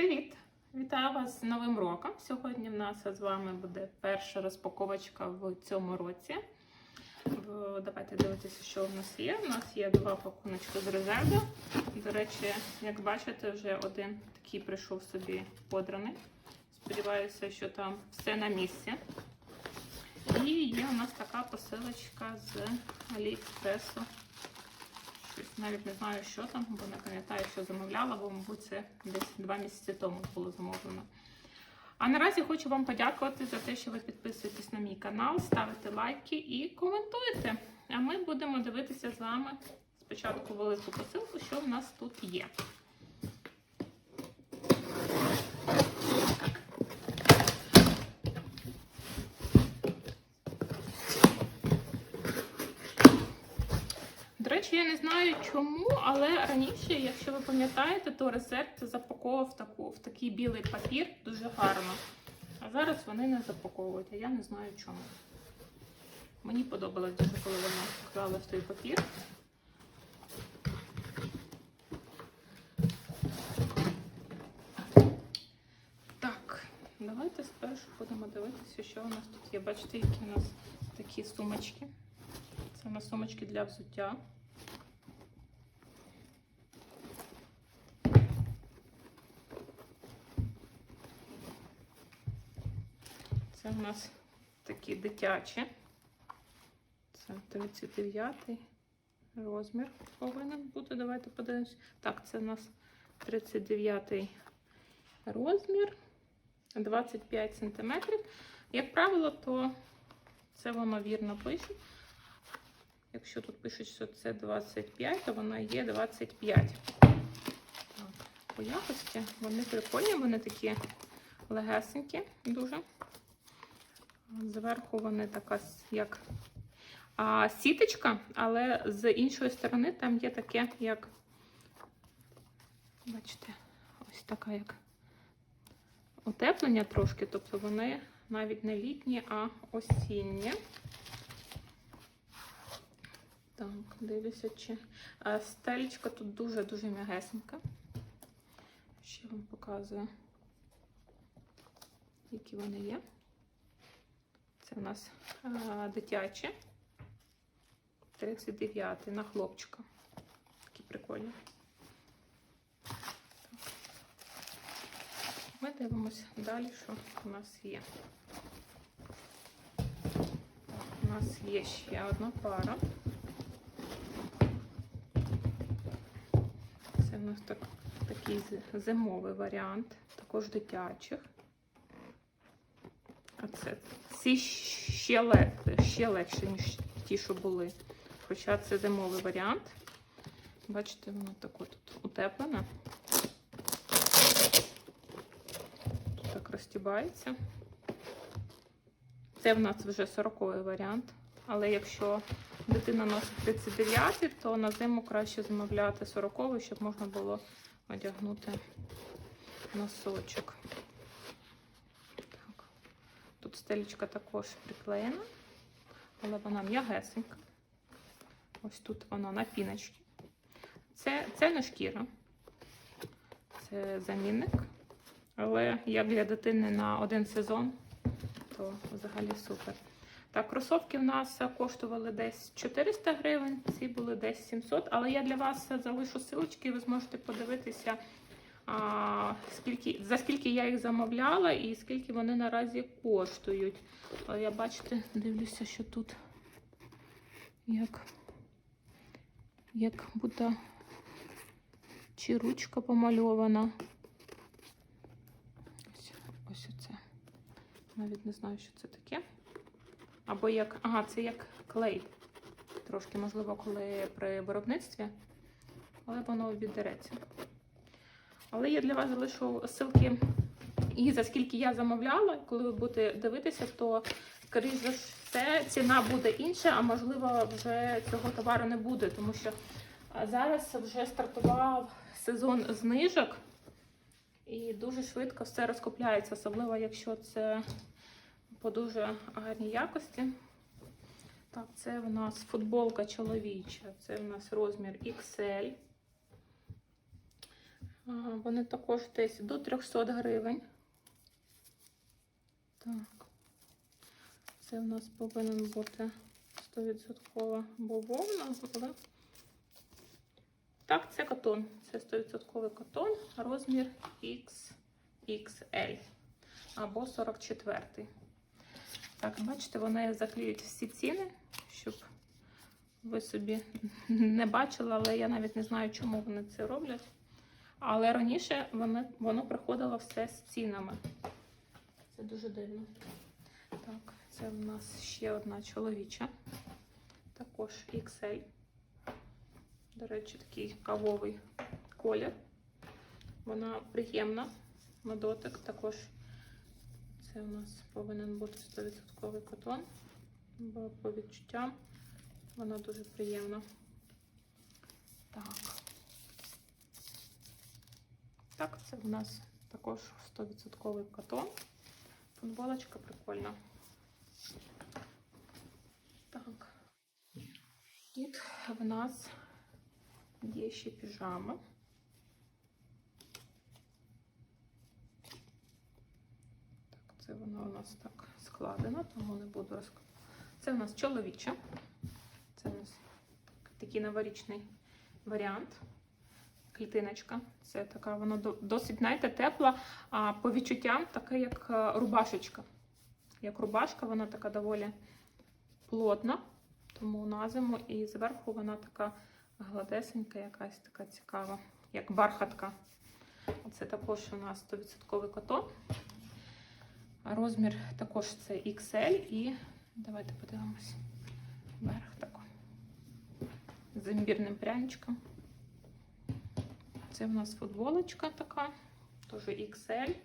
Привіт! Вітаю вас з Новим роком. Сьогодні в нас з вами буде перша розпаковочка в цьому році. Давайте дивитися, що в нас є. У нас є два пакуночки з резерву. До речі, як бачите, вже один такий прийшов собі подраний. Сподіваюся, що там все на місці. І є у нас така посилочка з Аліекспресу. Навіть не знаю, що там, бо не пам'ятаю, що замовляла, бо, мабуть, це десь два місяці тому було замовлено. А наразі хочу вам подякувати за те, що ви підписуєтесь на мій канал, ставите лайки і коментуєте. А ми будемо дивитися з вами спочатку велику посилку, що в нас тут є. До речі, я не знаю чому, але раніше, якщо ви пам'ятаєте, то рецепт запаковував в, таку, в такий білий папір дуже гарно. А зараз вони не запаковують, а я не знаю чому. Мені подобалось дуже, коли вони клали в той папір. Так, давайте спершу будемо дивитися, що у нас тут є. Бачите, які у нас такі сумочки. Це у нас сумочки для взуття. Це у нас такі дитячі. Це 39 розмір повинен бути. Давайте подивимось. Так, це у нас 39 розмір, 25 см. Як правило, то це воно вірно пише. Якщо тут пишуть, що це 25, то вона є 25. Так, по якості вони прикольні, вони такі легесенькі, дуже. Зверху вони така як а, сіточка, але з іншої сторони там є таке, як, бачите, ось така як утеплення трошки, тобто вони навіть не літні, а осінні. Так, дивлюся, чи а, стелечка тут дуже-дуже м'ягесенька. Ще вам показую, які вони є. Це у нас а, дитячі. 39 на хлопчика. Такі прикольні. Ми дивимося далі, що у нас є. У нас є ще одна пара. Це у нас так, такий зимовий варіант, також дитячих. А це ці ще, ле, ще легше, ніж ті, що були. Хоча це зимовий варіант. Бачите, воно таке тут утеплене. Тут так розтібається. Це в нас вже 40 варіант. Але якщо дитина носить 39, то на зиму краще замовляти 40, щоб можна було одягнути носочок. Тут стелечка також приклеєна, але вона м'ягесенька. Ось тут вона на піночці. Це, це не шкіра, це замінник. Але як для дитини на один сезон, то взагалі супер. Так, кросовки в нас коштували десь 400 гривень, ці були десь 700, але я для вас залишу силочки, ви зможете подивитися, скільки, за скільки я їх замовляла і скільки вони наразі коштують. Я бачите, дивлюся, що тут як, як будто чи ручка помальована. Ось, ось оце. Навіть не знаю, що це таке. Або як. Ага, це як клей. Трошки, можливо, коли при виробництві, але воно віддереться. Але я для вас залишу ссылки. І за скільки я замовляла, коли ви будете дивитися, то, скоріш за все, ціна буде інша, а можливо, вже цього товару не буде, тому що зараз вже стартував сезон знижок, і дуже швидко все розкупляється, особливо якщо це по дуже гарній якості. Так, це в нас футболка чоловіча, це в нас розмір XL. Вони також десь до 300 гривень. Так. Це в нас повинен бути 100% бавовна, так, це катон. Це 100% катон, розмір XXL або 44. Так, бачите, вони заклеюють всі ціни, щоб ви собі не бачили, але я навіть не знаю, чому вони це роблять. Але раніше вони, воно приходило все з цінами. Це дуже дивно. Так, це в нас ще одна чоловіча. Також XL. До речі, такий кавовий колір. Вона приємна на дотик. Також це у нас повинен бути 100% котон. Бо по відчуттям вона дуже приємна. Так. Так, це в нас також 100% котон. Футболочка прикольна. Так. Тут в нас є ще піжама. Так, це вона у нас так складена, тому не буду розказувати. Це у нас чоловіча. Це у нас такий новорічний варіант. Клітиночка. Це така, вона досить, знаєте, тепла, а по відчуттям така, як е, рубашечка. Як рубашка, вона така доволі плотна, тому на зиму і зверху вона така гладесенька, якась така цікава, як бархатка. Це також у нас 100% котон. Розмір також це XL і давайте подивимось. Верх такий. З імбірним пряничком. Це в нас футболочка така, теж XL.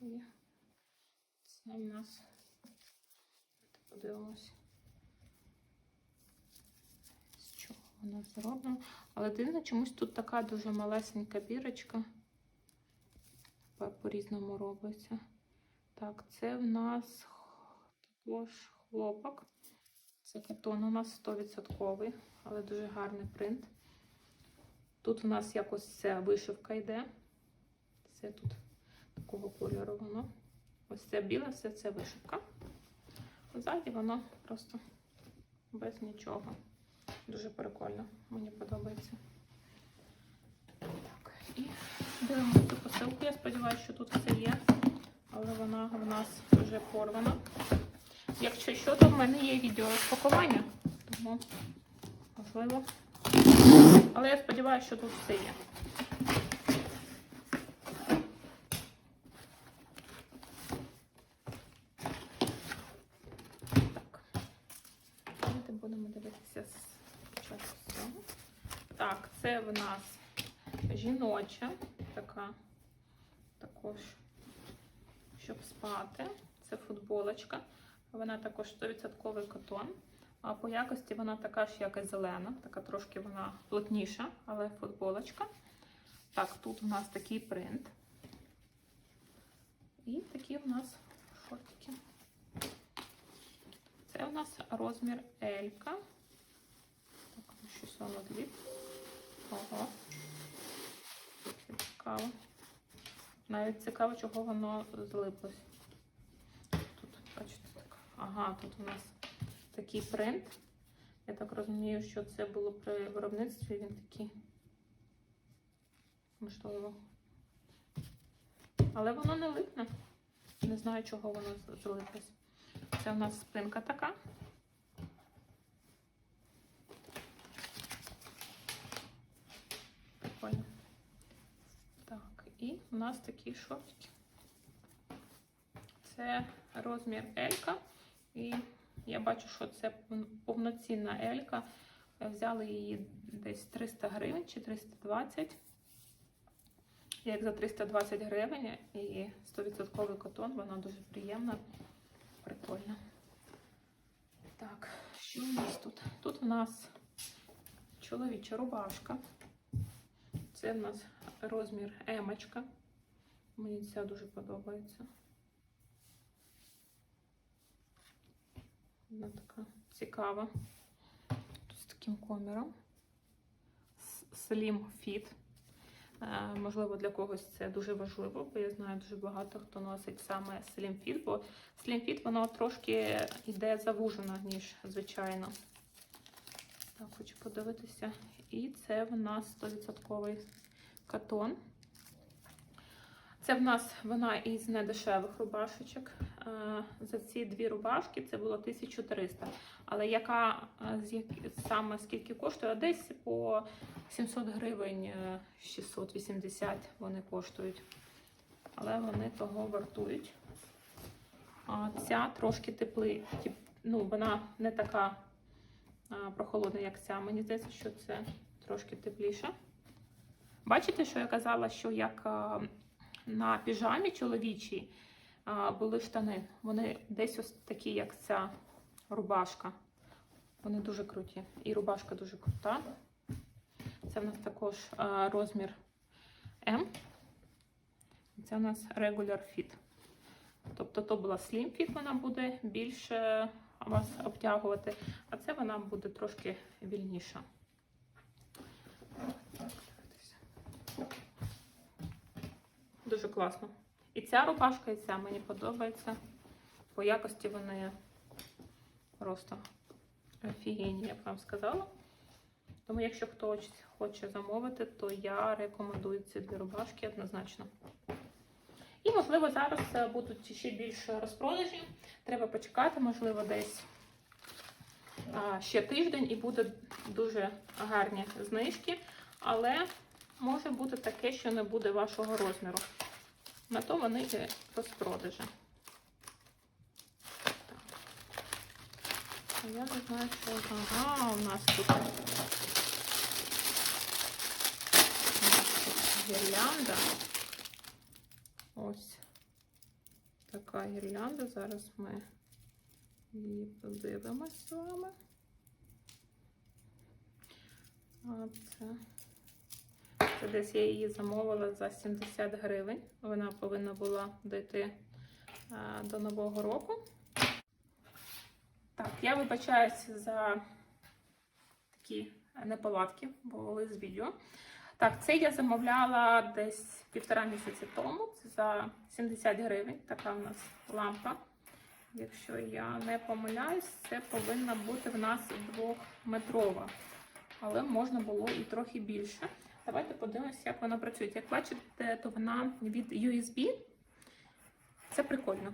І це в нас подивимось. З чого вона зроблена. Але дивно, чомусь тут така дуже малесенька бірочка. По- По-різному робиться. Так, це в нас також хлопок. Це катон у нас 100%, але дуже гарний принт. Тут у нас якось ця вишивка йде. Це тут такого кольору воно. Ось це біле, все це вишивка. Ззаді воно просто без нічого. Дуже прикольно, мені подобається. Так, і дивимося цю посилку. Я сподіваюся, що тут все є, але вона в нас вже порвана. Якщо що, то в мене є відео розпакування, тому можливо. Але я сподіваюся, що тут все є. Так. Давайте будемо дивитися з цього. Так, це в нас жіноча, така також, щоб спати. Це футболочка. Вона також 100% котон. А по якості вона така ж, як і зелена, така трошки вона плотніша, але футболочка. Так, тут у нас такий принт. І такі у нас шортики. Це у нас розмір Елька. Так, ну, щось воно зліп. Ого. Це цікаво. Навіть цікаво, чого воно злиплось. Тут, бачите, так. Ага, тут у нас такий принт. Я так розумію, що це було при виробництві. Він такий. Можливо. Але воно не липне. Не знаю, чого воно злиплось. Це у нас спинка така. Прикольно. Так, і у нас такі шортики. Це розмір Елька. І я бачу, що це повноцінна Елька. Взяли її десь 300 гривень чи 320. Як за 320 гривень і 100% котон, вона дуже приємна, прикольна. Так, що у нас тут? Тут у нас чоловіча рубашка. Це в нас розмір емочка. Мені ця дуже подобається. Вона така цікава. З таким коміром. Slim Fit. Е, Можливо, для когось це дуже важливо, бо я знаю дуже багато хто носить саме Slim Fit, бо Slim Fit воно трошки йде завужено, ніж звичайно. Так, хочу подивитися. І це в нас 100% катон. Це в нас вона із недешевих рубашечок. Е, За ці дві рубашки це було 1300. Але яка е, саме скільки коштує? Десь по 700 гривень, е, 680 вони коштують. Але вони того вартують. А ця трошки теплий, ну, вона не така прохолодна, як ця. Мені здається, що це трошки тепліше. Бачите, що я казала, що як на піжамі чоловічій були штани. Вони десь ось такі, як ця рубашка. Вони дуже круті. І рубашка дуже крута. Це в нас також розмір М. Це у нас regular fit. Тобто то була slim fit, вона буде більше вас обтягувати, а це вона буде трошки вільніша. Дуже класно. І ця рубашка, і ця мені подобається. По якості вони просто офігенні, я б вам сказала. Тому, якщо хтось хоче замовити, то я рекомендую ці дві рубашки однозначно. І, можливо, зараз е, будуть ще більше розпродажі. Треба почекати, можливо, десь ще тиждень і буде дуже гарні знижки. Але може бути таке, що не буде вашого розміру. На то вони і розпродажі. Так. Я не знаю, що. Ага. У нас тут гірлянда. Ось така гірлянда. Зараз ми її подивимось з вами. А це, це десь я її замовила за 70 гривень. Вона повинна була дійти а, до Нового року. Так, я вибачаюся за такі неполадки, бо були з відео. Так, це я замовляла десь півтора місяці тому. Це за 70 гривень. Така в нас лампа. Якщо я не помиляюсь, це повинна бути в нас двохметрова. Але можна було і трохи більше. Давайте подивимося, як вона працює. Як бачите, то вона від USB. Це прикольно.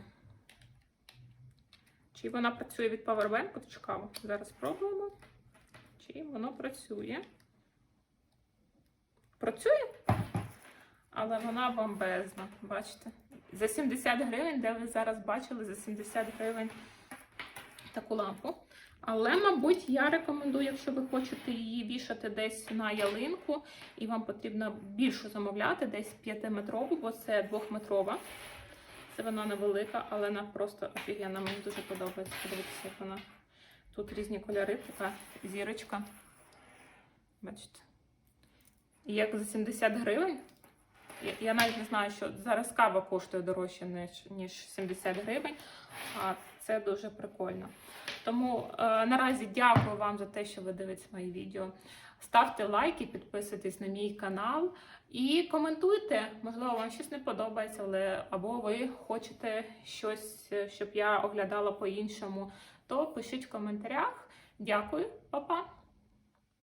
Чи вона працює від Powerbank? От Цікаво. Зараз спробуємо. Чи воно працює. Працює, але вона бомбезна. Бачите? За 70 гривень, де ви зараз бачили, за 70 гривень таку лампу. Але, мабуть, я рекомендую, якщо ви хочете її вішати десь на ялинку, і вам потрібно більше замовляти, десь 5-метрову, бо це 2-метрова. Це вона невелика, але вона просто офігенна. Мені дуже подобається. Подивіться, як вона. Тут різні кольори, така зірочка. Бачите? Як за 70 гривень. Я, навіть не знаю, що зараз кава коштує дорожче, ніж, ніж 70 гривень. А це дуже прикольно. Тому е, наразі дякую вам за те, що ви дивитесь мої відео. Ставте лайки, підписуйтесь на мій канал і коментуйте. Можливо, вам щось не подобається, але або ви хочете щось, щоб я оглядала по-іншому, то пишіть в коментарях. Дякую, па-па!